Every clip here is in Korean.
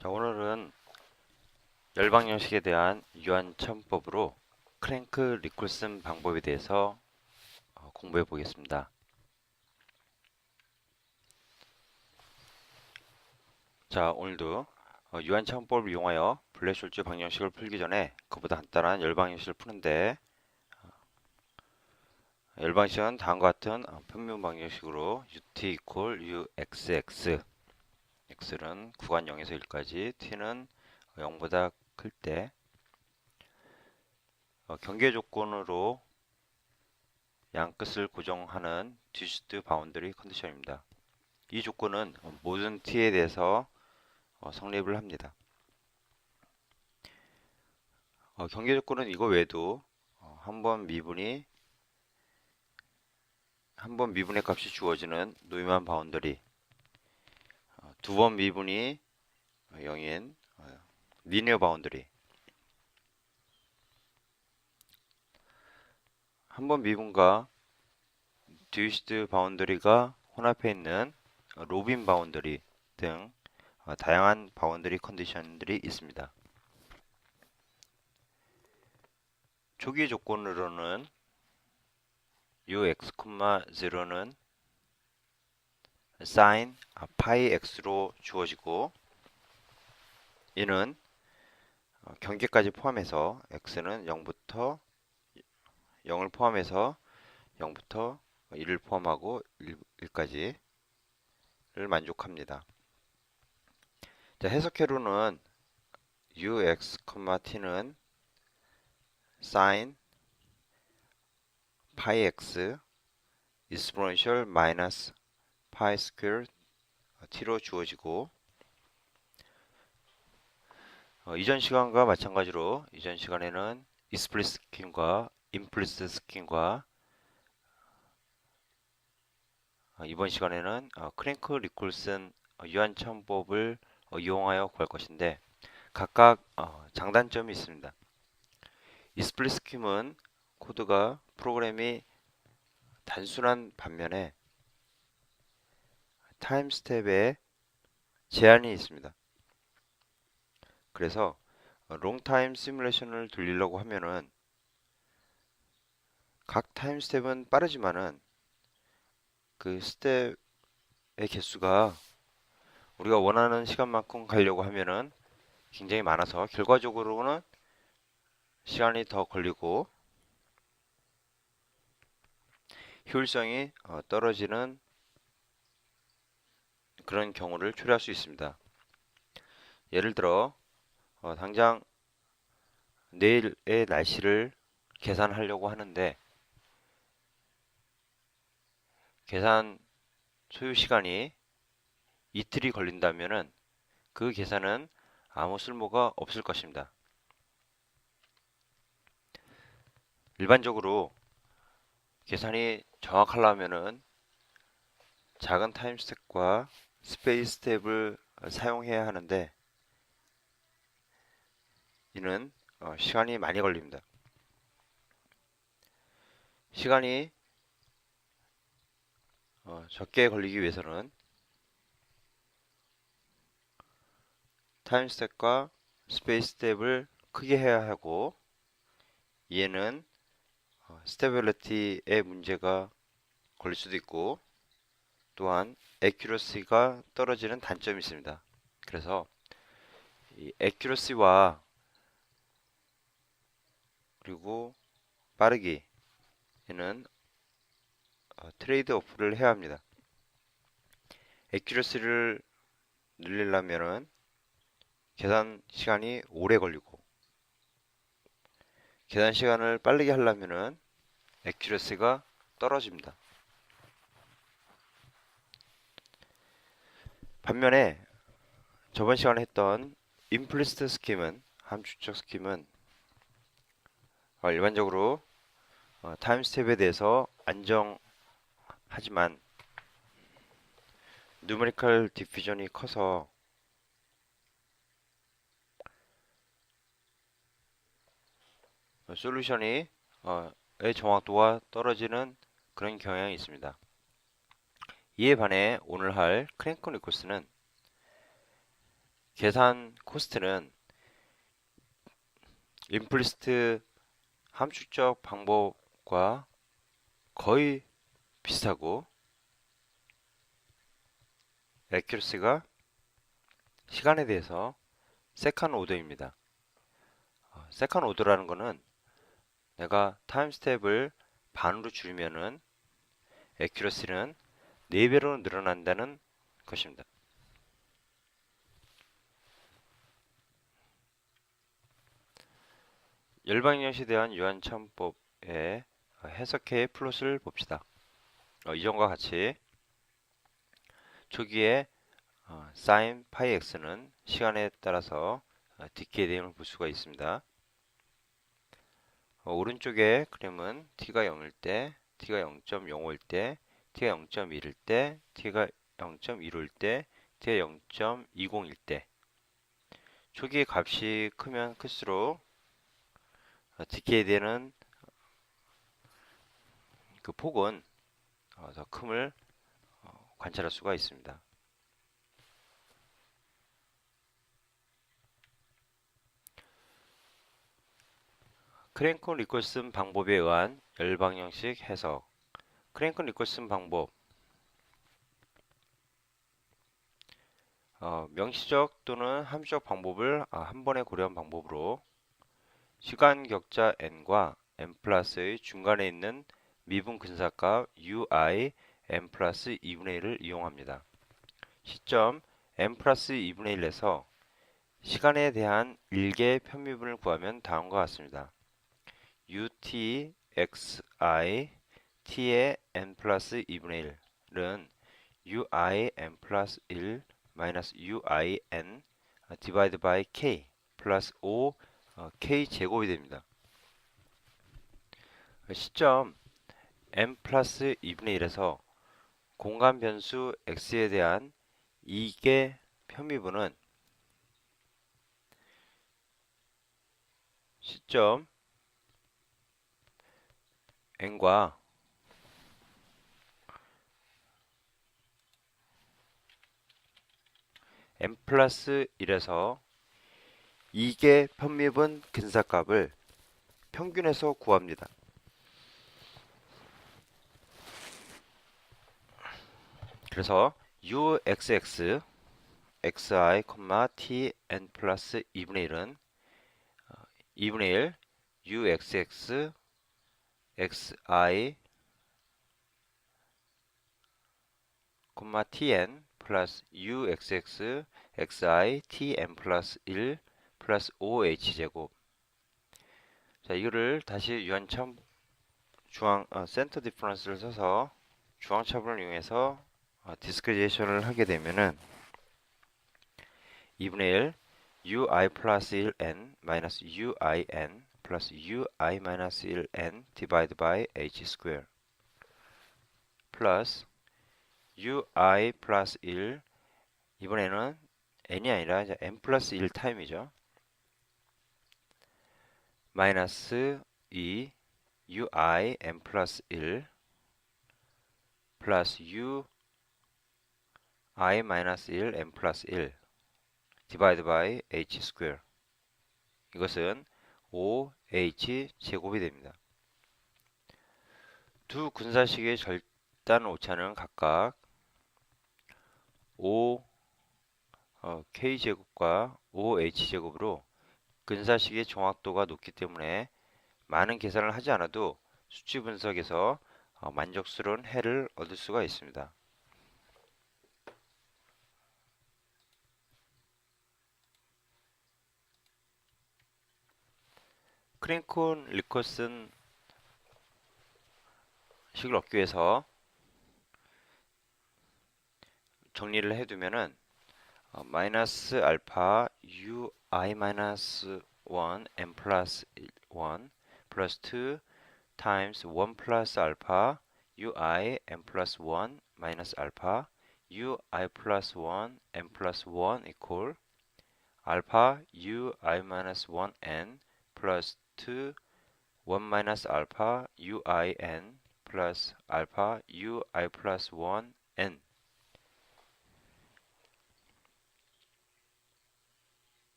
자, 오늘은 열방 형식에 대한 유한 처음법으로 크랭크 리콜슨 방법에 대해서 어, 공부해 보겠습니다. 자, 오늘도 어, 유한 처음법을 이용하여 블랙숄츠 방정식을 풀기 전에 그보다 간단한 열방 형식을 푸는데 어, 열방식은 다음과 같은 어, 평면 방정식으로 ut equal uxx x는 구간 0에서 1까지, t는 0보다 클 때, 어, 경계 조건으로 양 끝을 고정하는 디스트 바운더리 컨디션입니다. 이 조건은 모든 t에 대해서 어, 성립을 합니다. 어, 경계 조건은 이거 외에도 어, 한번 미분이 한 번 미분의 값이 주어지는 노이만 바운더리 두 번 미분이 0인 리니어 바운더리 한 번 미분과 듀이스드 바운더리가 혼합해 있는 로빈 바운더리 등 어, 다양한 바운더리 컨디션들이 있습니다. 초기 조건으로는 ux,0는 sin 파이 x로 주어지고 이는 어, 경계까지 포함해서 x는 0부터 0을 포함해서 0부터 1을 포함하고 1, 까지를 만족합니다. 자, 해석회로는 ux, t는 sin 파이 x exponential 마이너스 파이 스퀘어 t로 주어지고 어, 이전 시간과 마찬가지로 이전 시간에는 익스플리스 스킨과 임플리스 스킨과 어, 이번 시간에는 어, 크랭크 리콜슨 어, 유한 처음법을 어, 이용하여 구할 것인데 각각 어, 장단점이 있습니다. 익스플리스 스킨은 코드가 프로그램이 단순한 반면에 타임 스텝에 제한이 있습니다. 그래서 롱타임 시뮬레이션을 돌리려고 하면은 각 타임 스텝은 빠르지만은 그 스텝의 개수가 우리가 원하는 시간만큼 가려고 하면은 굉장히 많아서 결과적으로는 시간이 더 걸리고 효율성이 어, 떨어지는 그런 경우를 초래할 수 있습니다. 예를 들어 어, 당장 내일의 날씨를 계산하려고 하는데 계산 소요 시간이 이틀이 걸린다면은 그 계산은 아무 쓸모가 없을 것입니다. 일반적으로 계산이 정확하려면은 작은 타임 스텝과 스페이스 탭을 사용해야 하는데 이는 어, 시간이 많이 걸립니다. 시간이 어, 적게 걸리기 위해서는 타임 스텝과 스페이스 탭을 크게 해야 하고 얘는 어, 스테빌리티의 문제가 걸릴 수도 있고 또한 accuracy가 떨어지는 단점이 있습니다. 그래서 이 accuracy와 그리고 빠르기에는 어, 트레이드 오프를 해야 합니다. accuracy를 늘리려면은 계산 시간이 오래 걸리고 계산 시간을 빠르게 하려면은 accuracy가 떨어집니다. 반면에 저번 시간에 했던 임플리스트 스킴은 함축적 스킴은 어, 일반적으로 어, 타임 스텝에 대해서 안정하지만 누메리컬 디퓨전이 커서 솔루션이 어, 의 정확도가 떨어지는 그런 경향이 있습니다. 이에 반해 오늘 할 크랭크 리코스는 계산 코스트는 임플리스트 함축적 방법과 거의 비슷하고 액큐러시가 시간에 대해서 세컨 오더입니다. 세컨 오더라는 거는 내가 타임 스텝을 반으로 줄이면은 액큐러시는 4배로 늘어난다는 것입니다. 열방연시에 대한 유한참법의 해석해 플롯을 봅시다. 어, 이전과 같이 초기에 어, sin 파이 x는 시간에 따라서 어, 디케이 대응을 볼 수가 있습니다. 어, 오른쪽에 그림은 t가 0일 때, t가 0.05일 때, t가 0.1일 때, t가 0.15일 때, t가 0.20일 때 초기 값이 크면 클수록 디케이 되는 그 폭은 어, 더 큼을 어, 관찰할 수가 있습니다. 크랭크 리콜슨 방법에 의한 열방형식 해석 크랭크 리콜슨 방법 어, 명시적 또는 함수적 방법을 아, 한 번에 고려한 방법으로 시간 격자 n과 n 플러스의 중간에 있는 미분 근사값 ui n 플러스 2분의 1을 이용합니다. 시점 n 플러스 2분의 1에서 시간에 대한 일개 편미분을 구하면 다음과 같습니다. ut xi t의 n 플러스 2분의 1은 ui n 플러스 1 마이너스 ui n 디바이드 바이 k 플러스 5 어, k 제곱이 됩니다. 시점 m 플러스 2분의 1에서 공간 변수 x에 대한 이개 편미분은 시점 n과 n 플러스 1에서 이개 편미분 근사값을 평균에서 구합니다. 그래서 uxx xi, t n 플러스 2분의 1은 2분의 1 uxx xi, tn 플러스 uxx xi, tn 플러스 1 플러스 5h제곱. 자 이거를 다시 유한참 중앙 어, 센터 디퍼런스를 써서 중앙차분을 이용해서 어, 디스크리에이션을 하게 되면은 2분의 1 ui 플러스 1n 마이너스 uin 플러스 ui 마이너스 1n 디바이드 바이 h 스퀘어 플러스 ui 플러스 1 이번에는 n이 아니라 n 플러스 1 타임이죠. 마이너스 2 ui n 플러스 1 플러스 u i 마이너스 1 n 플러스 1 디바이드 바이 h 스퀘어 이것은 5h 제곱이 됩니다. 두 군사식의 절단 오차는 각각 5 어, k제곱과 5h제곱으로 근사식의 정확도가 높기 때문에 많은 계산을 하지 않아도 수치 분석에서 어, 만족스러운 해를 얻을 수가 있습니다. 크랭콘 리커슨 식을 얻기 위해서 정리를 해두면은 어, 마이너스 알파 u i 마이너스 1 n 플러스 1 플러스 2 times 1 플러스 알파 u i n 플러스 1 마이너스 알파 u i 플러스 1 n 플러스 1 equal 알파 u i 마이너스 1 n 플러스 2 1 마이너스 알파 u i n 플러스 알파 u i 플러스 1 n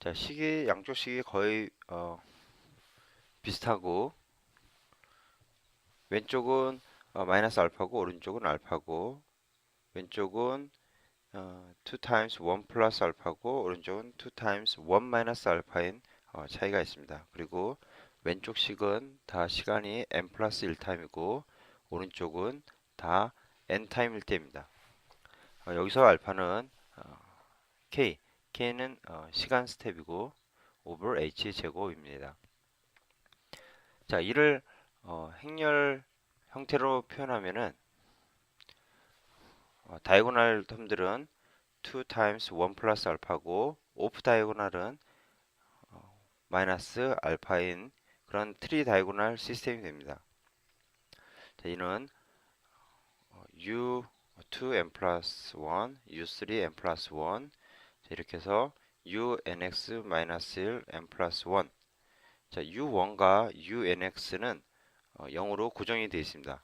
자, 식이 양쪽 식이 거의 어, 비슷하고 왼쪽은 어, 마이너스 알파고 오른쪽은 알파고 왼쪽은 어, 2 times 1 플러스 알파고 오른쪽은 2 times 1 마이너스 알파인 어, 차이가 있습니다. 그리고 왼쪽 식은 다 시간이 n 플러스 1타임이고 오른쪽은 다 n 타임일 때입니다. 어, 여기서 알파는 어, k, k는 어, 시간 스텝이고 over h 제곱입니다. 자, 이를 어, 행렬 형태로 표현하면은 어, 다이고널 텀들은 2 times 1 플러스 알파고 오프 다이고널은 어, 마이너스 알파인 그런 트리 다이고널 시스템이 됩니다. 자, 이는 어, u2 n 플러스 1, u3 n 플러스 1 자, 이렇게 해서 unx 마이너스 1 n 플러스 1 자, u1과 unx는 어, 0으로 고정이 되어 있습니다.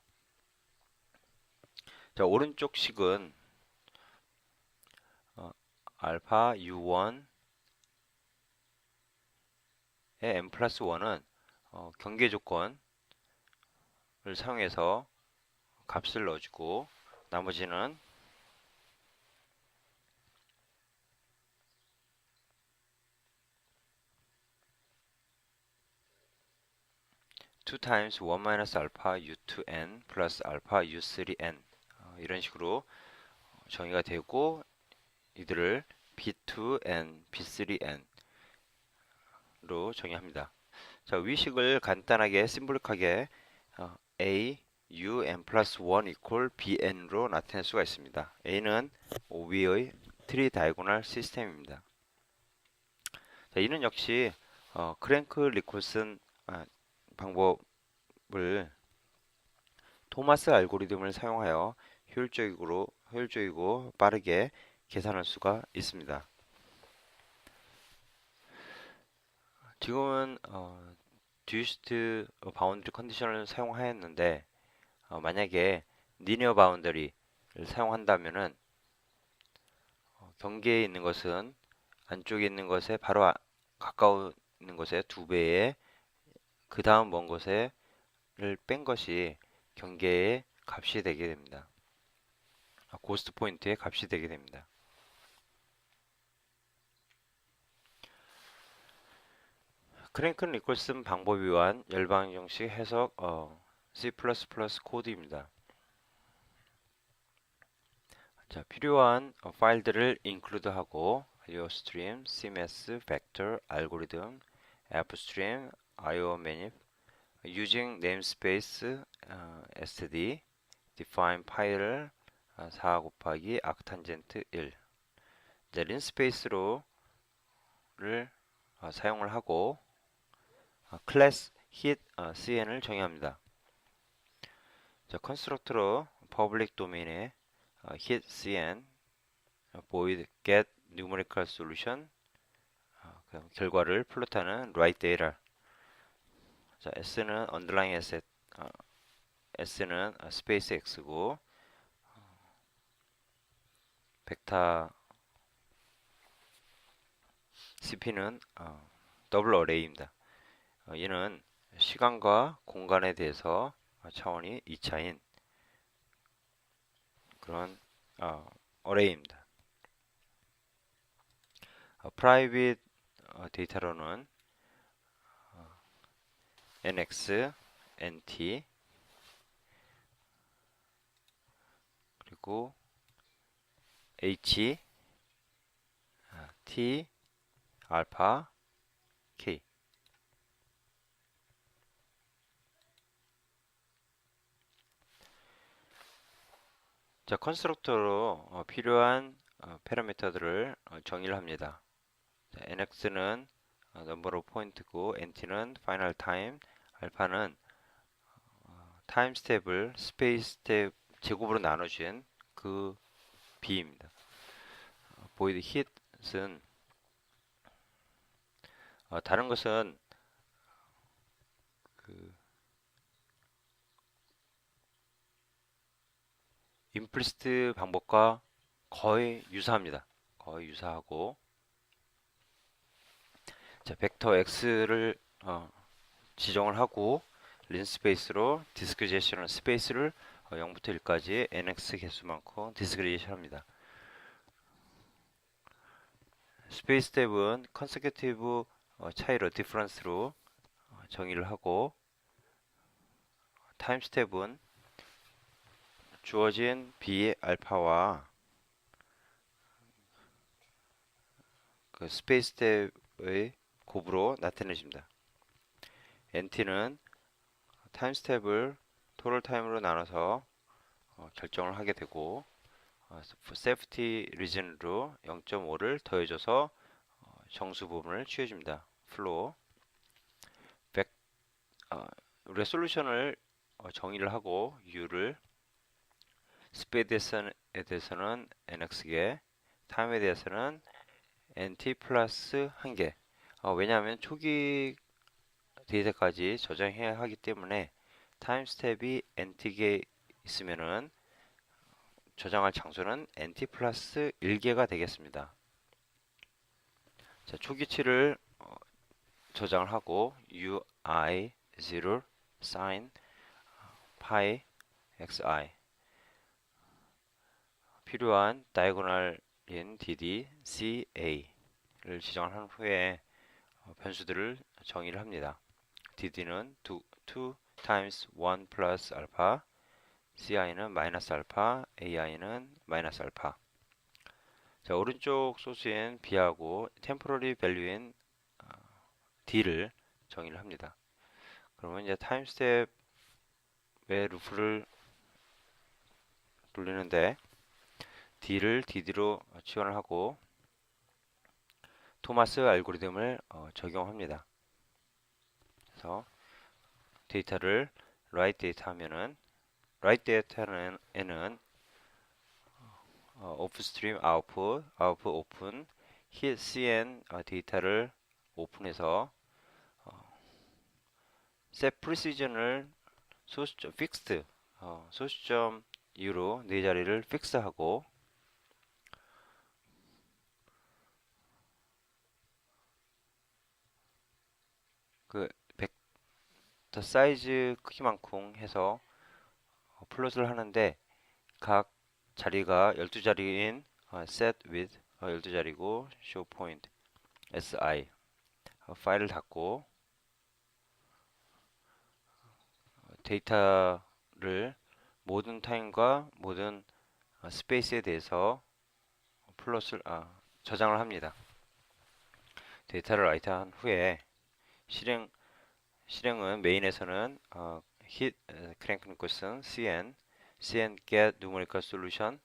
자, 오른쪽 식은 어, 알파 u1의 n 플러스 1은 어, 경계 조건을 사용해서 값을 넣어주고 나머지는 two times 1 minus alpha u2n 플러스 alpha u3n 어, 이런 식으로 정의가 되고 이들을 b2n, b3n로 정의합니다. 자, 위식을 간단하게 심볼릭하게 어, a u n 플러스 1 equal bn로 나타낼 수가 있습니다. a는 OB의 트리 다이고널 시스템입니다. 자, 이는 역시 어, 크랭크 리콜슨 아, 방법을 토마스 알고리즘을 사용하여 효율적으로 효율적이고 빠르게 계산할 수가 있습니다. 지금은 어, 듀스트 바운드리 컨디션을 사용하였는데 어, 만약에 리니어 바운더리를 사용한다면은 어, 경계에 있는 것은 안쪽에 있는 것에 바로 아, 가까운 있는 것의 두 배의 그 다음 먼 것에를 뺀 것이 경계의 값이 되게 됩니다. 아, 고스트 포인트의 값이 되게 됩니다. 크랭큰 리콜슨 방법에 의한 열방 형식 해석 어, C++ 코드입니다. 자, 필요한 어, 파일들을 include 하고 iostream, cms, vector, algorithm, fstream, iomanip, using namespace 어, std, define 파일을 4 곱하기 arctangent 1 이제 린스페이스로를 어, 사용을 하고 어, 클래스 hit 어, cn을 정의합니다. 자, 컨스트럭터로 public 도메인에 어, hit cn void get numerical solution 어, 그 결과를 플롯하는 write data 자, s는 underlying asset 어, s는 어, space x고 벡터 cp는 어, 더블 어레이입니다. 어, 얘는 시간과 공간에 대해서 차원이 2차인 그런 어, 어레이입니다. 어, 프라이빗 어, 데이터로는 어, nx, nt 그리고 h, t, 알파, k 자, 컨스트럭터로 어, 필요한 어, 파라미터들을 어, 정의를 합니다. 자, nx는 어, number of point고 nt는 final time, 알파는 어, 타임 스텝을 스페이스 스텝 제곱으로 나눠진 그 b입니다. 어, void hit은 어, 다른 것은 그 임플리스트 방법과 거의 유사합니다. 거의 유사하고 자, 벡터 x를 어, 지정을 하고 린 스페이스로 디스크리제이션 스페이스를 어, 0부터 1까지 nx 개수만큼 디스크리제이션 합니다. 스페이스 탭은 컨세큐티브 어, 차이로 디퍼런스로 어, 정의를 하고 타임 스텝은 주어진 b 알파와 그 스페이스 스텝의 곱으로 나타내집니다. NT는 타임 스텝을 토럴 타임으로 나눠서 어, 결정을 하게 되고 어, 세프티 리즌으로 0.5를 더해줘서 어, 정수 부분을 취해줍니다. 플로우 백, 어, 우리가 솔루션을 어, 정의를 하고 U를 스페이드에 대해서는 nx개, 타임에 대해서는 nt 플러스 1개 어, 왜냐하면 초기 데이터까지 저장해야 하기 때문에 타임 스텝이 nt개 있으면은 저장할 장소는 nt 플러스 1개가 되겠습니다. 자, 초기치를 어, 저장을 하고 ui 0 sin pi xi 필요한 다이고널인 dd ca를 지정을 한 후에 어, 변수들을 정의를 합니다. Dd는 2, 2 times 1 plus alpha ci는 마이너스 알파 ai는 마이너스 알파 자 오른쪽 소스인 b하고 temporary value인 어, d를 정의를 합니다. 그러면 이제 타임 스텝의 루프를 돌리는데 D를 DD로 지원을 하고 토마스 알고리즘을 어, 적용합니다. 그래서 데이터를 write 데이터 하면은 write 데이터는 에는 어, 오프스트림 아웃풋, 아웃풋 오픈, hit cn 어, 데이터를 오픈해서 어, set precision을 소수점 fixed 어, 소수점 이후로 네 자리를 픽스하고 그 벡터 사이즈 크기만큼 해서 어, 플롯을 하는데 각 자리가 12자리인 어, set with 어, 12자리고 show point si 어, 파일을 닫고 어, 데이터를 모든 타임과 모든 어, 스페이스에 대해서 플롯을 아, 저장을 합니다. 데이터를 라이트한 후에 실행 실행은 메인에서는 어, hit crank request는 cn cn get numerical solution을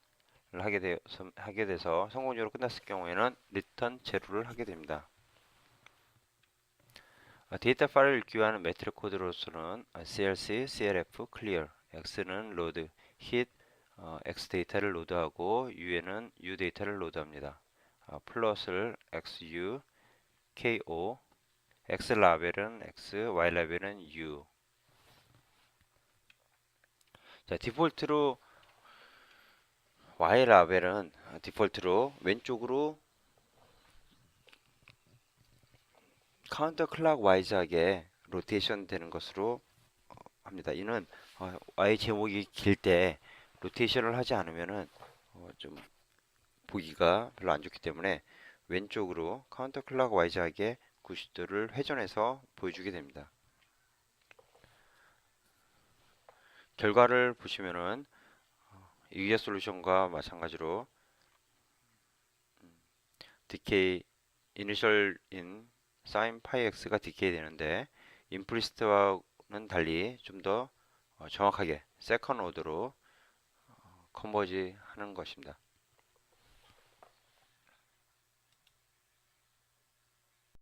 하게 되어서 하게 돼서 성공적으로 끝났을 경우에는 return 제로를 하게 됩니다. 어, 데이터 파일을 읽기 위한 매트릭 코드로서는 어, clc, clf, clear, x는 load, hit, 어, x 데이터를 로드하고 u에는 u 데이터를 로드합니다. 어, 플러스를 xu, ko, x 라벨은 x, y 라벨은 u. 자, 디폴트로 y 라벨은 디폴트로 왼쪽으로 카운터 클락 와이즈하게 로테이션 되는 것으로 어, 합니다. 이는 어, y 제목이 길 때 로테이션을 하지 않으면은 어, 좀 보기가 별로 안 좋기 때문에 왼쪽으로 카운터 클락 와이즈하게 90도를 회전해서 보여주게 됩니다. 결과를 보시면은 이기자 솔루션과 마찬가지로 decay initial인 sin pi x가 decay 되는데 임프리스트와는 달리 좀더 어, 정확하게 세컨 오더로 컨버지 하는 것입니다.